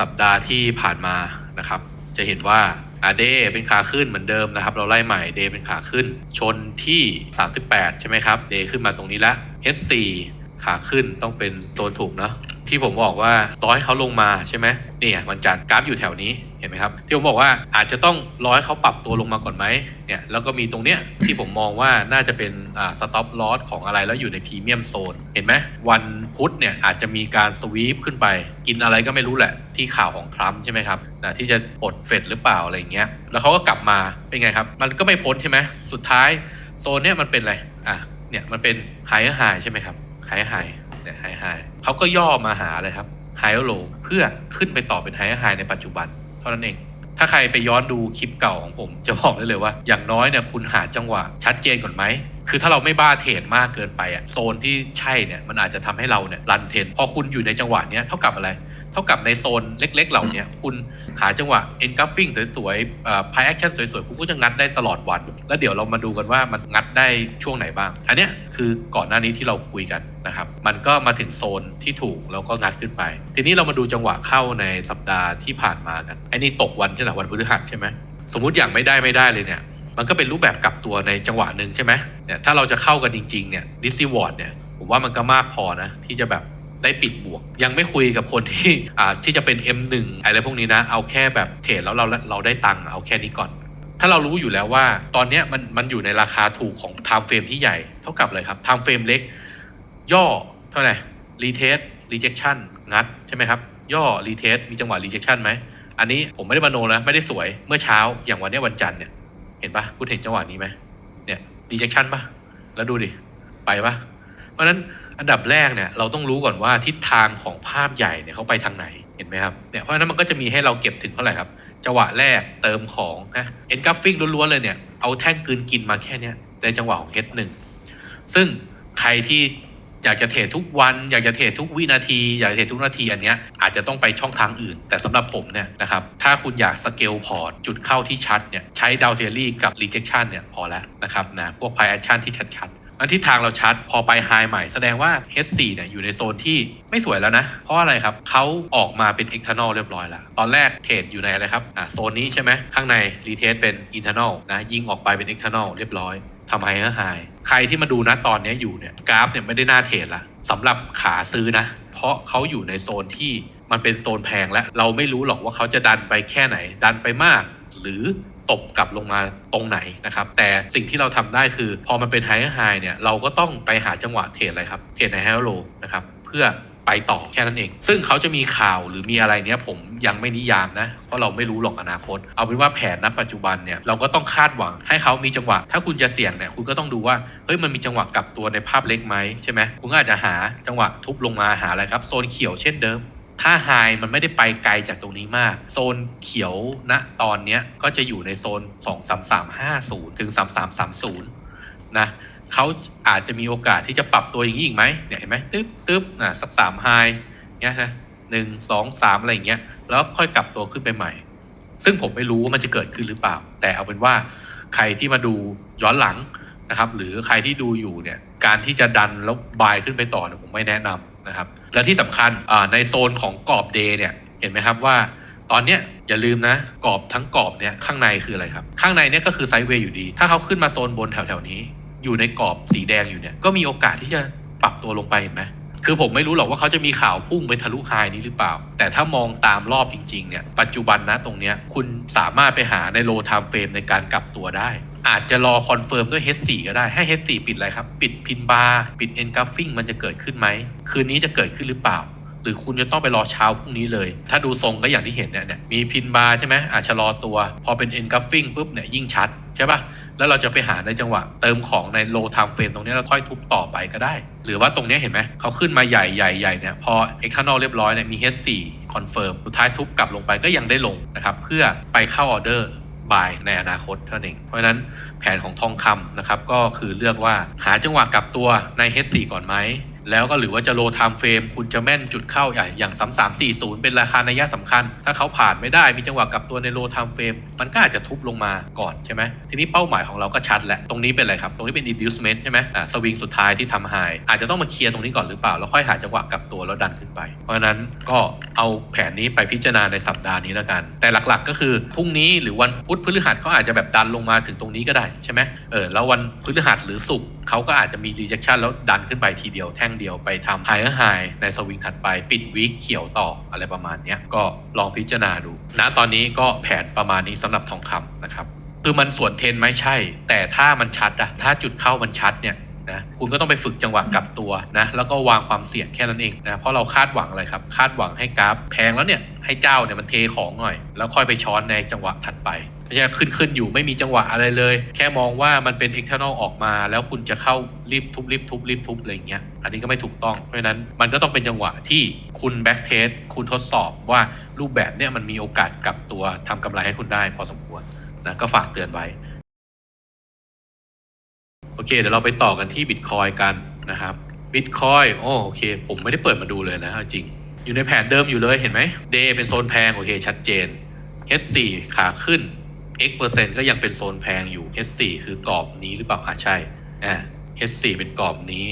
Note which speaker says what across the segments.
Speaker 1: สัปดาห์ที่ผ่านมานะครับ จะเห็นว่าอาเดเป็นขาขึ้นเหมือนเดิมนะครับ เราไล่ใหม่เดเป็นขาขึ้น ชนที่ 38 ใช่ไหมครับเดขึ้นมาตรงนี้แล้ว H4 ขาขึ้นต้องเป็นโซนถูกเนาะที่ผมบอกว่าร้อยเขาลงมาใช่ไหมเนี่ยวันจันทร์กราฟอยู่แถวนี้ เห็นไหมครับที่ผมบอกว่าอาจจะต้องร้อยเขาปรับตัวลงมาก่อนไหมเนี่ยแล้วก็มีตรงเนี้ยที่ผมมองว่าน่าจะเป็นอ่าสต็อปลอสของอะไรแล้วอยู่ในพรีเมียมโซนเห็นไหมวันพุธเนี่ยอาจจะมีการสวีปขึ้นไป กินอะไรก็ไม่รู้แหละ ที่ข่าวของทรัมป์ใช่ไหมครับนะที่จะปลดเฟดหรือเปล่าอะไรเงี้ยแล้วเขาก็กลับมาเป็นไงครับ มันก็ไม่พ้นใช่ไหมสุดท้ายโซนเนี้ยมันเป็นอะไรอะเนี่ยมันเป็นไฮไฮใช่ไหมครับไฮไฮเนี่ยไฮไฮเขาก็ย่อมาหาเลยครับไฮโลเพื่อขึ้นไปต่อเป็นไฮไฮในปัจจุบัน เท่านั้นเอง ถ้าใครไปย้อนดูคลิปเก่าของผม จะบอกได้เลยว่า อย่างน้อยเนี่ยคุณหาจังหวะชัดเจนก่อนไหมคือถ้าเราไม่บ้าเทรดมากเกินไปอะโซนที่ใช่เนี่ยมันอาจจะทำให้เราเนี่ยรันเทรนพอคุณอยู่ในจังหวะเนี้ยเท่ากับอะไร เท่ากับในโซนเล็ก ๆ เหล่าเนี้ยคุณหาจังหวะ engulfing สวยๆเอ่อ pie action สวยๆ คุณก็จะงัดได้ตลอดวัน แล้วเดี๋ยวเรามาดูกันว่ามันงัดได้ช่วงไหนบ้าง อันเนี้ยคือก่อนหน้านี้ที่เราคุยกันนะครับ มันก็มาถึงโซนที่ถูกแล้วก็งัดขึ้นไป ทีนี้เรามาดูจังหวะเข้าในสัปดาห์ที่ผ่านมากันไอ้นี่ตกวันที่ไหนวันพฤหัสใช่ไหมสมมุติอย่างไม่ได้ไม่ได้เลยเนี่ยมันก็เป็นรูปแบบกลับตัวในจังหวะหนึ่งใช่ไหมเนี่ยถ้าเราจะเข้ากันจริงๆเนี่ยดิซิวอร์ดเนี่ยผมว่ามันก็มากพอนะที่จะแบบ ได้ปิดบวก ยังไม่คุยกับคนที่อ่าที่จะเป็น M1 อะไรพวกนี้นะ เอาแค่แบบเทรดแล้วเราเราได้ตังค์เอาแค่นี้ก่อน ถ้าเรารู้อยู่แล้วว่า ตอนนี้มันมันอยู่ในราคาถูกของ time frame ที่ใหญ่เท่ากับเลยครับ time frame เล็ก ย่อเท่าไหร่ retest rejection งัดใช่ไหมครับย่อ retest มีจังหวะ rejection ไหมอันนี้ผมไม่ได้มาโนนะไม่ได้สวยเมื่อเช้าอย่างวันนี้วันจันทร์เนี่ยเห็นปะคุณเห็นจังหวะนี้ไหมเนี่ย rejection ปะแล้วดูดิไปปะเพราะฉะนั้น อันดับแรกเนี่ยเราต้องรู้ก่อนว่าทิศทางของภาพใหญ่เนี่ยเขาไปทางไหนเห็นไหมครับเนี่ยเพราะฉะนั้นมันก็จะมีให้เราเก็บถึงเท่าไหร่ครับจังหวะแรกเติมของนะเอ็นกัฟฟิ้งล้วนๆเลยเนี่ยเอาแท่งกืนกินมาแค่เนี้ยในจังหวะของ H1 ซึ่งใครที่อยากจะเทรดทุกวัน อยากจะเทรดทุกวินาที อยากจะเทรดทุกนาทีอันเนี้ยอาจจะต้องไปช่องทางอื่น แต่สำหรับผมเนี่ยนะครับถ้าคุณอยากสเกลพอร์ตจุดเข้าที่ชัดเนี่ยใช้ดาวเทอรี่กับรีเจคชันเนี่ยพอแล้วนะครับนะพวกไพแอคชั่นที่ชัดๆ อันที่ทางเราชัดพอไปไฮใหม่แสดงว่า H4 เนี่ยอยู่ในโซนที่ไม่สวยแล้วนะ เพราะอะไรครับเขาออกมาเป็น external เรียบร้อยแล้ว ตอนแรกเทรดอยู่ในอะไรครับอ่าโซนนี้ใช่ไหมข้างในรีเทสเป็น internal นะยิงออกไปเป็น external เรียบร้อยทำไฮก็ไฮใครที่มาดูนะตอนนี้อยู่เนี่ยกราฟเนี่ยไม่ได้น่าเทรดละสำหรับขาซื้อนะ เพราะเขาอยู่ในโซนที่มันเป็นโซนแพงและเราไม่รู้หรอกว่าเขาจะดันไปแค่ไหน ดันไปมาก หรือ ตบกลับลงมาตรงไหนนะครับ แต่สิ่งที่เราทำได้คือ พอมันเป็นไฮไฮเนี่ยเราก็ต้องไปหาจังหวะเทรดอะไรครับเทรดในไฮโลนะครับเพื่อไปต่อแค่นั้นเอง ซึ่งเขาจะมีข่าวหรือมีอะไรเนี้ยผมยังไม่นิยามนะ เพราะเราไม่รู้หรอกอนาคต เอาเป็นว่าแผนณปัจจุบันเนี่ยเราก็ต้องคาดหวังให้เขามีจังหวะ ถ้าคุณจะเสี่ยงเนี่ยคุณก็ต้องดูว่า เฮ้ยมันมีจังหวะกลับตัวในภาพเล็กไหมใช่ไหมคุณก็อาจจะหาจังหวะทุบลงมาหาอะไรครับโซนเขียวเช่นเดิม ถ้าไฮมันไม่ได้ไปไกลจากตรงนี้มาก โซนเขียวณตอนนี้ก็จะอยู่ในโซน 2 3 3 5 0 ถึง 3330 นะเขาอาจจะมีโอกาสที่จะปรับตัวอย่างนี้อีกไหมเนี่ยเห็นไหมตึ๊บตึ๊บนะสักสามไฮเงี้ยนะหนึ่งสองสามอะไรอย่างเงี้ยแล้วค่อยกลับตัวขึ้นไปใหม่ ซึ่งผมไม่รู้ว่ามันจะเกิดขึ้นหรือเปล่า แต่เอาเป็นว่าใครที่มาดูย้อนหลังนะครับ หรือใครที่ดูอยู่เนี่ย การที่จะดันแล้วบายขึ้นไปต่อเนี่ยผมไม่แนะนำ นะครับและที่สำคัญในโซนของกรอบเดย์เนี่ยเห็นไหมครับว่าตอนเนี้ยอย่าลืมนะกรอบทั้งกรอบเนี่ยข้างในคืออะไรครับ ข้างในเนี่ยก็คือไซด์เวย์อยู่ดี ถ้าเขาขึ้นมาโซนบนแถวๆนี้ อยู่ในกรอบสีแดงอยู่เนี่ยก็มีโอกาสที่จะปรับตัวลงไปเห็นไหม คือผมไม่รู้หรอกว่าเขาจะมีข่าวพุ่งไปทะลุไฮนี้หรือเปล่า แต่ถ้ามองตามรอบจริงๆเนี่ยปัจจุบันนะตรงเนี้ยคุณสามารถไปหาในโลไทม์เฟรมในการกลับตัวได้ อาจจะรอคอนเฟิร์มด้วย H4 ก็ได้ให้ H4 ปิดอะไรครับ ปิดพินบาร์ปิดเอ็นกัฟฟิงมันจะเกิดขึ้นไหม คืนนี้จะเกิดขึ้นหรือเปล่า หรือคุณจะต้องไปรอเช้าพรุ่งนี้เลย ถ้าดูทรงก็อย่างที่เห็นเนี่ยมีพินบาร์ใช่ไหมอาจจะรอตัว พอเป็น engulfing ปุ๊บเนี่ยยิ่งชัดใช่ปะ แล้วเราจะไปหาในจังหวะ เติมของใน low time frame ตรงนี้เราค่อยทุบต่อไปก็ได้ หรือว่าตรงนี้เห็นไหมเขาขึ้นมาใหญ่ใหญ่ใหญ่เนี่ยพอ external เรียบร้อยเนี่ยมี H4 confirm สุดท้ายทุบกลับลงไปก็ยังได้ลงนะครับเพื่อไปเข้าออเดอร์บายในอนาคตเท่านั้นเอง เพราะฉะนั้นแผนของทองคำนะครับก็คือเลือกว่าหาจังหวะกลับตัวใน H4 ก่อนไหม แล้วก็หรือว่าจะโลไทม์เฟรมคุณจะแม่นจุดเข้าอย่างอย่างสามสามสี่ศูนย์เป็นราคาในัยสำคัญ ถ้าเขาผ่านไม่ได้มีจังหวะกลับตัวในโลไทม์เฟรมมันก็อาจจะทุบลงมาก่อนใช่ไหมทีนี้เป้าหมายของเราก็ชัดแล้ว ตรงนี้เป็นอะไรครับ ตรงนี้เป็น inducement ใช่ไหมอ่าสวิงสุดท้ายที่ทำไฮอาจจะต้องมาเคลียร์ตรงนี้ก่อนหรือเปล่า แล้วค่อยหาจังหวะกลับตัวแล้วดันขึ้นไป เพราะฉะนั้นก็เอาแผนนี้ไปพิจารณาในสัปดาห์นี้แล้วกัน แต่หลักๆ ก็คือพรุ่งนี้หรือวันพุธพฤหัสเขาอาจจะแบบดันลงมาถึงตรงนี้ก็ได้ใช่ไหมเออแล้ววันพฤหัสหรือศุกร์ เขาก็อาจจะมี rejection แล้วดันขึ้นไปทีเดียวแท่งเดียวไปทำ higher high ในสวิงถัดไปปิดวีคเขียวต่ออะไรประมาณนี้ก็ลองพิจารณาดูณตอนนี้ก็แผนประมาณนี้สำหรับทองคำนะครับคือมันสวนเทนไหมใช่ แต่ถ้ามันชัดอะถ้าจุดเข้ามันชัดเนี่ย นะคุณก็ต้องไปฝึกจังหวะกลับตัวนะแล้วก็วางความเสี่ยงแค่นั้นเองนะเพราะเราคาดหวังอะไรครับ คาดหวังให้กราฟแพงแล้วเนี่ยให้เจ้าเนี่ยมันเทของหน่อย แล้วค่อยไปช้อนในจังหวะถัดไปไม่ใช่ขึ้นขึ้นอยู่ไม่มีจังหวะอะไรเลย แค่มองว่ามันเป็น external ออกมา แล้วคุณจะเข้ารีบทุบรีบทุบรีบทุบอะไรเงี้ยอันนี้ก็ไม่ถูกต้องเพราะฉะนั้นมันก็ต้องเป็นจังหวะที่คุณแบ็กเทสคุณทดสอบว่ารูปแบบเนี่ยมันมีโอกาสกลับตัวทำกำไรให้คุณได้พอสมควรนะก็ฝากเตือนไว้ อเคเดี๋ยวเราไปต่อกันที่บิตคอยกันนะครับบิตคอยโอ้โอเค ผมไม่ได้เปิดมาดูเลยนะจริง อยู่ในแผนเดิมอยู่เลยเห็นไหม Day เป็นโซนแพง โอเค ชัดเจน H4 ขาขึ้น X เปอร์เซ็นต์ก็ยังเป็นโซนแพงอยู่ H4 คือกรอบนี้หรือเปล่าอะใช่อ่า H4 เป็นกรอบนี้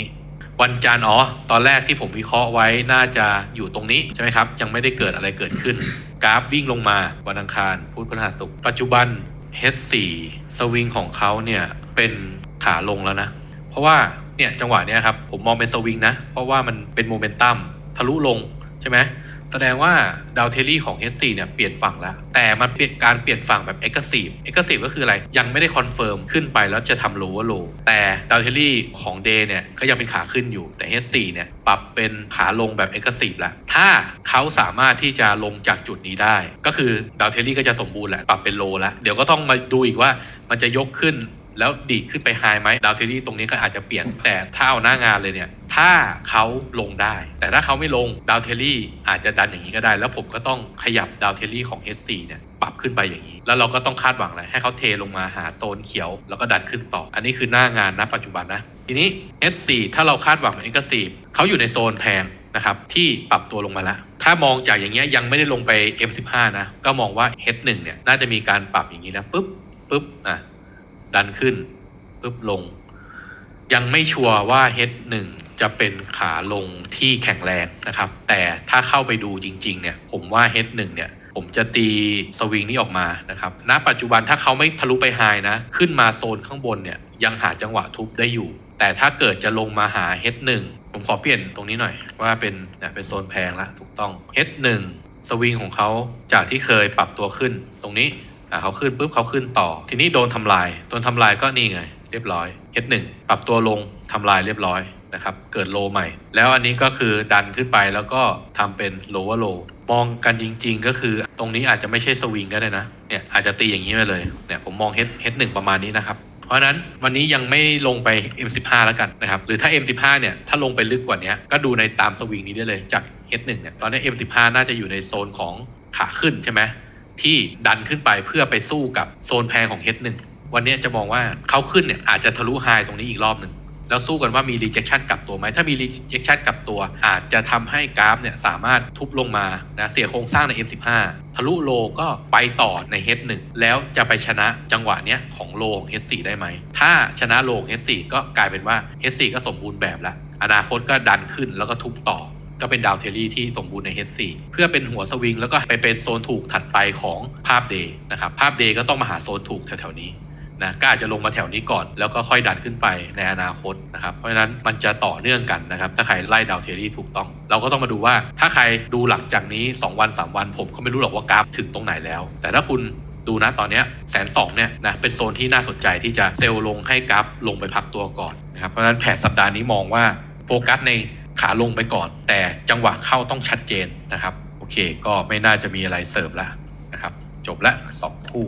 Speaker 1: วันจันทร์อ๋อ ตอนแรกที่ผมวิเคราะห์ไว้น่าจะอยู่ตรงนี้ ใช่ไหมครับ ยังไม่ได้เกิดอะไรเกิดขึ้น กราฟวิ่งลงมาวันอังคารพุธพฤหัสศุกร์ปัจจุบัน H4 สวิงของเขาเนี่ยเป็น ขาลงแล้วนะ เพราะว่าเนี่ยจังหวะเนี้ยครับผมมองเป็นสวิงนะ เพราะว่ามันเป็นโมเมนตัมทะลุลงใช่ไหมแสดงว่าดาวเทลลี่ของ H4 เนี่ยเปลี่ยนฝั่งแล้ว แต่มันเปลี่ยนการเปลี่ยนฝั่งแบบ Aggressive Aggressive ก็คืออะไร ยังไม่ได้คอนเฟิร์มขึ้นไปแล้วจะทำ lower low แต่ดาวเทลลี่ของ Day เนี่ยก็ยังเป็นขาขึ้นอยู่ แต่ H4 เนี่ยปรับเป็นขาลงแบบ Aggressive แล้ว ถ้าเขาสามารถที่จะลงจากจุดนี้ได้ ก็คือดาวเทลลี่ก็จะสมบูรณ์แหละ ปรับเป็น low แล้ว เดี๋ยวก็ต้องมาดูอีกว่ามันจะยกขึ้น แล้วดีดขึ้นไปไฮไหมดาวเทลลี่ตรงนี้ก็อาจจะเปลี่ยนแต่ถ้าเอาหน้างานเลยเนี่ยถ้าเขาลงได้ แต่ถ้าเขาไม่ลงดาวเทลลี่อาจจะดันอย่างนี้ก็ได้ แล้วผมก็ต้องขยับดาวเทลลี่ของ H4 เนี่ยปรับขึ้นไปอย่างนี้ แล้วเราก็ต้องคาดหวังอะไรให้เขาเทลงมาหาโซนเขียว แล้วก็ดันขึ้นต่อ อันนี้คือหน้างานณปัจจุบันนะ ทีนี้ H4 ถ้าเราคาดหวังเหมือน e x c l u s i v e เขาอยู่ในโซนแพงนะครับที่ปรับตัวลงมาแล้วถ้ามองจากอย่างเงี้ยยังไม่ได้ลงไป M15 นะก็มองว่า H1 เนี่ยน่าจะมีการปรับอย่างนี้นะปุ๊บปุ๊บอะ ดันขึ้นปุ๊บลง ยังไม่ชัวร์ว่า H1 จะเป็นขาลงที่แข็งแรงนะครับ แต่ถ้าเข้าไปดูจริง ๆ เนี่ย ผมว่า H1 เนี่ย ผมจะตีสวิงนี้ออกมานะครับณปัจจุบันถ้าเขาไม่ทะลุไปไฮนะ ขึ้นมาโซนข้างบนเนี่ย ยังหาจังหวะทุบได้อยู่ แต่ถ้าเกิดจะลงมาหา H1 ผมขอเปลี่ยนตรงนี้หน่อยว่าเป็นเนี่ยเป็นโซนแพงละถูกต้อง H1 สวิงของเขาจากที่เคยปรับตัวขึ้นตรงนี้ อ่าเขาขึ้นปุ๊บเขาขึ้นต่อ ทีนี้โดนทำลาย โดนทำลายก็นี่ไง เรียบร้อย H1 ปรับตัวลงทำลายเรียบร้อยนะครับ เกิดโลใหม่ แล้วอันนี้ก็คือดันขึ้นไปแล้วก็ทำเป็น lower low มองกันจริง ๆ ก็คือตรงนี้อาจจะไม่ใช่สวิงก็ได้นะ เนี่ยอาจจะตีอย่างนี้ไปเลย เนี่ยผมมอง H H1 ประมาณนี้นะครับเพราะฉะนั้นวันนี้ยังไม่ลงไป M15 แล้วกันนะครับ หรือถ้า M15 เนี่ย ถ้าลงไปลึกกว่านี้ก็ดูในตามสวิงนี้ได้เลยจาก H1 เนี่ย ตอนนี้ M15 น่าจะอยู่ในโซนของขาขึ้นใช่ไหม ที่ดันขึ้นไปเพื่อไปสู้กับโซนแพงของ H1 วันนี้จะมองว่าเขาขึ้นเนี่ยอาจจะทะลุไฮตรงนี้อีกรอบหนึ่งแล้วสู้กันว่ามี rejection กลับตัวไหม ถ้ามี rejection กลับตัว อาจจะทำให้กราฟเนี่ยสามารถทุบลงมานะเสียโครงสร้างใน M15 ทะลุโลก็ไปต่อใน H1 แล้วจะไปชนะจังหวะเนี้ยของโลของ H4 ได้ไหม ถ้าชนะโลของ H4 ก็กลายเป็นว่า H4 ก็สมบูรณ์แบบแล้ว อนาคตก็ดันขึ้นแล้วก็ทุบต่อ ก็เป็นดาวเทลลี่ที่สมบูรณ์ใน H4 เพื่อเป็นหัวสวิงแล้วก็ไปเป็นโซนถูกถัดไปของภาพเดย์นะครับภาพเดย์ก็ต้องมาหาโซนถูกแถวๆนี้นะก็อาจจะลงมาแถวนี้ก่อน แล้วก็ค่อยดันขึ้นไปในอนาคตนะครับ เพราะฉะนั้นมันจะต่อเนื่องกันนะครับ ถ้าใครไล่ดาวเทอรี่ถูกต้อง เราก็ต้องมาดูว่าถ้าใครดูหลังจากนี้ 2 วัน 3 วัน ผมก็ไม่รู้หรอกว่ากราฟถึงตรงไหนแล้ว แต่ถ้าคุณดูนะตอนนี้แสนสองเนี่ยนะเป็นโซนที่น่าสนใจที่จะเซลล์ลงให้กราฟลงไปพักตัวก่อนนะครับเพราะฉะนั้นแผนสัปดาห์นี้มองว่าโฟกัสใน ขาลงไปก่อน แต่จังหวะเข้าต้องชัดเจนนะครับ โอเค ก็ไม่น่าจะมีอะไรเสริมละนะครับ จบละสองคู่